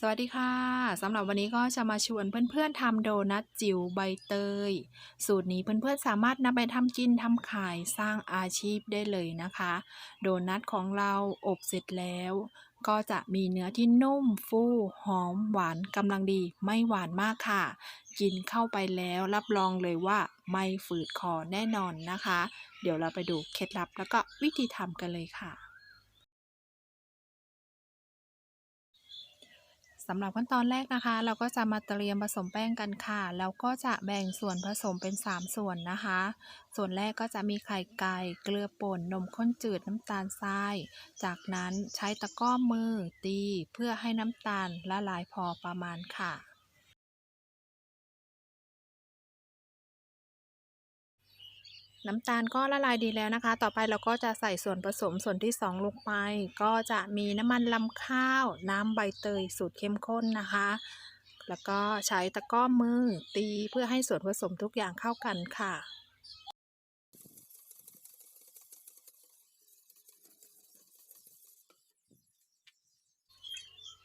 สวัสดีค่ะสำหรับวันนี้ก็จะมาชวนเพื่อนๆทำโดนัทจิ๋วใบเตย สูตรนี้เพื่อนๆสามารถนำไปทำกินทำขายสร้างอาชีพได้เลยนะคะ โดนัทของเราอบเสร็จแล้ว ก็จะมีเนื้อที่นุ่มฟูหอมหวานกำลังดีไม่หวานมากค่ะ กินเข้าไปแล้วรับรองเลยว่าไม่ฝืดคอแน่นอนนะคะ เดี๋ยวเราไปดูเคล็ดลับแล้วก็วิธีทำกันเลยค่ะ สำหรับขั้นตอนแรกนะคะ เราก็จะมาเตรียมผสมแป้งกันค่ะ แล้วก็จะแบ่งส่วนผสมเป็น 3 ส่วนนะคะ ส่วนแรกก็จะมีไข่ไก่เกลือป่นนมข้นจืดน้ำตาลทราย จากนั้นใช้ตะก้อมือตีเพื่อให้น้ำตาลละลายพอประมาณค่ะ น้ำตาลก็ละลายดีแล้วนะคะ ต่อไปเราก็จะใส่ส่วนผสมส่วนที่ 2 ลงไป ก็จะมีน้ำมันลำข้าว น้ำใบเตยสูตรเข้มข้นนะคะ แล้วก็ใช้ตะก้อมือตีเพื่อให้ส่วนผสมทุกอย่างเข้ากันค่ะ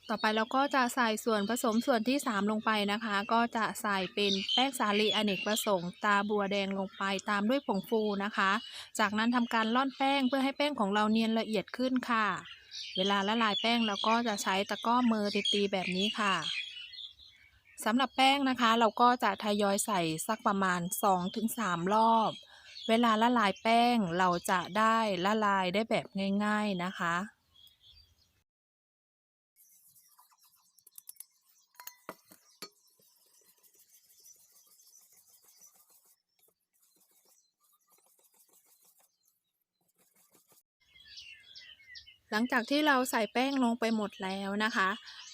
ต่อไปเราก็จะใส่ส่วนผสมส่วนที่ 3 ลงไปนะคะ ก็จะใส่เป็นแป้งสาลีอเนกประสงค์ตาบัวแดงลงไปตามด้วยผงฟูนะคะ จากนั้นทำการร่อนแป้งเพื่อให้แป้งของเราเนียนละเอียดขึ้นค่ะ เวลาละลายแป้งเราก็จะใช้ตะก้อมือตีๆแบบนี้ค่ะสำหรับแป้งนะคะ เราก็จะทยอยใส่สักประมาณ 2-3 รอบ เวลาละลายแป้งเราจะได้ละลายได้แบบง่าย ๆนะคะ หลังจากที่เราใส่แป้งลงไปหมดแล้วนะคะ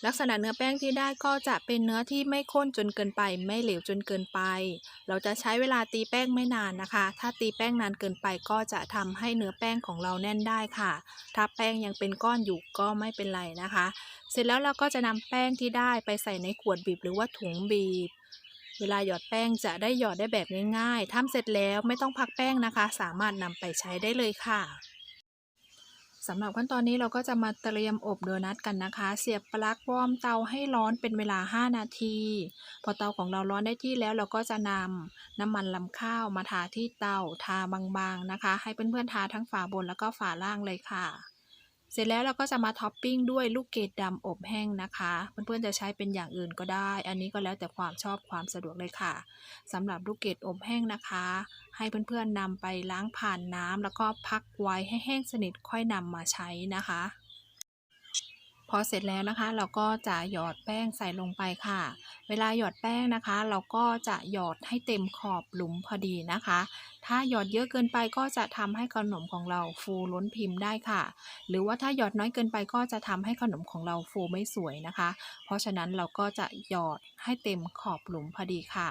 ลักษณะเนื้อแป้งที่ได้ก็จะเป็นเนื้อที่ไม่ข้นจนเกินไป ไม่เหลวจนเกินไป เราจะใช้เวลาตีแป้งไม่นานนะคะ ถ้าตีแป้งนานเกินไปก็จะทำให้เนื้อแป้งของเราแน่นได้ค่ะ ถ้าแป้งยังเป็นก้อนอยู่ก็ไม่เป็นไรนะคะ เสร็จแล้วเราก็จะนำแป้งที่ได้ไปใส่ในขวดบีบหรือว่าถุงบีบเวลาหยอดแป้งจะได้หยอดได้แบบง่ายๆทำเสร็จแล้วไม่ต้องพักแป้งนะคะ สามารถนำไปใช้ได้เลยค่ะ สำหรับขั้นตอนนี้เราก็จะมาเตรียมอบโดนัทกันนะคะ เสียบปลั๊กวอร์มเตาให้ร้อนเป็นเวลา 5 นาที พอเตาของเราร้อนได้ที่แล้วเราก็จะนำน้ำมันลำข้าวมาทาที่เตาทาบางๆนะคะ ให้เพื่อนๆทาทั้งฝาบนแล้วก็ฝาล่างเลยค่ะ เสร็จแล้วเราก็จะมาท็อปปิ้งด้วยลูกเกดดำอบแห้งนะคะ เพื่อนๆจะใช้เป็นอย่างอื่นก็ได้ อันนี้ก็แล้วแต่ความชอบความสะดวกเลยค่ะสำหรับลูกเกดอบแห้งนะคะ ให้เพื่อนๆนำไปล้างผ่านน้ำแล้วก็พักไว้ให้แห้งสนิทค่อยนำมาใช้นะคะ อเสร็จแล้วนะคะ เราก็จะหยอดแป้งใส่ลงไปค่ะ เวลาหยอดแป้งนะคะ เราก็จะหยอดให้เต็มขอบหลุมพอดีนะคะ ถ้าหยอดเยอะเกินไปก็จะทำให้ขนมของเราฟูล้นพิมพ์ได้ค่ะ หรือว่าถ้าหยอดน้อยเกินไปก็จะทำให้ขนมของเราฟูไม่สวยนะคะ เพราะฉะนั้นเราก็จะหยอดให้เต็มขอบหลุมพอดีค่ะ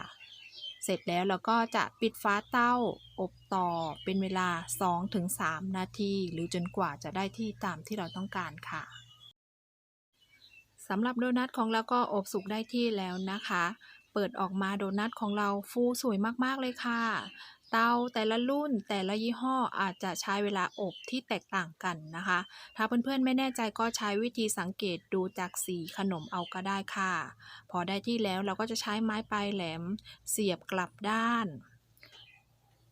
เสร็จแล้วเราก็จะปิดฝาเต้าอบต่อเป็นเวลา 2-3 นาที หรือจนกว่าจะได้ที่ตามที่เราต้องการค่ะ สำหรับโดนัทของเราก็อบสุกได้ที่แล้วนะคะ เปิดออกมาโดนัทของเราฟูสวยมากๆเลยค่ะ เตาแต่ละรุ่นแต่ละยี่ห้ออาจจะใช้เวลาอบที่แตกต่างกันนะคะ ถ้าเพื่อนๆไม่แน่ใจก็ใช้วิธีสังเกตดูจากสีขนมเอาก็ได้ค่ะ พอได้ที่แล้วเราก็จะใช้ไม้ปลายแหลมเสียบกลับด้าน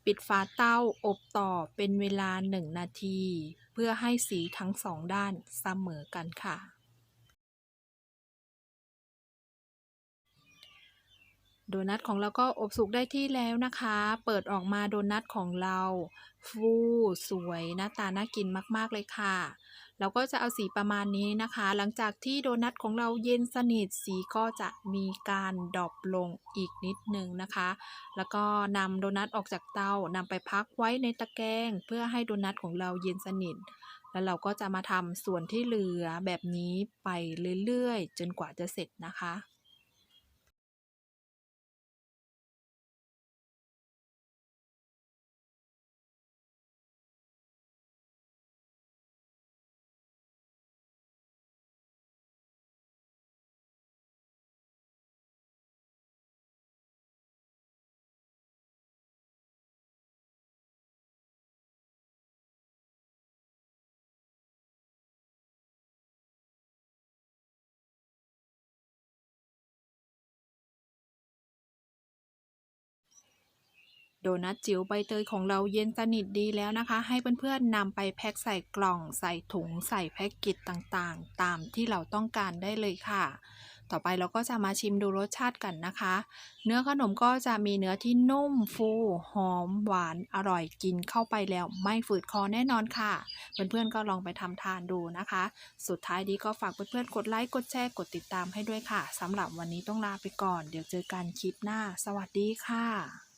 ปิดฝาเตาอบต่อเป็นเวลา 1 นาที เพื่อให้สีทั้งสองด้านเสมอกันค่ะ โดนัทของเราก็อบสุกได้ที่แล้วนะคะ เปิดออกมาโดนัทของเรา ฟูสวยหน้าตาน่ากินมากๆเลยค่ะ เราก็จะเอาสีประมาณนี้นะคะ หลังจากที่โดนัทของเราเย็นสนิทสีก็จะมีการดรอปลงอีกนิดนึงนะคะ แล้วก็นำโดนัทออกจากเตานำไปพักไว้ในตะแกรงเพื่อให้โดนัทของเราเย็นสนิทแล้วเราก็จะมาทำส่วนที่เหลือแบบนี้ไปเรื่อยๆ จนกว่าจะเสร็จนะคะ โดนัทจิ๋วใบเตยของเราเย็นสนิทดีแล้วนะคะ ให้เพื่อนๆนำไปแพ็คใส่กล่องใส่ถุงใส่แพ็กเกจต่างๆ ตามที่เราต้องการได้เลยค่ะ ต่อไปเราก็จะมาชิมดูรสชาติกันนะคะ เนื้อขนมก็จะมีเนื้อที่นุ่มฟูหอมหวานอร่อยกินเข้าไปแล้ว ไม่ฝืดคอแน่นอนค่ะ เพื่อนๆก็ลองไปทำทานดูนะคะ สุดท้ายนี้ก็ฝากเพื่อนๆกดไลค์กดแชร์กดติดตามให้ด้วยค่ะสำหรับวันนี้ต้องลาไปก่อน เดี๋ยวเจอกันคลิปหน้า สวัสดีค่ะ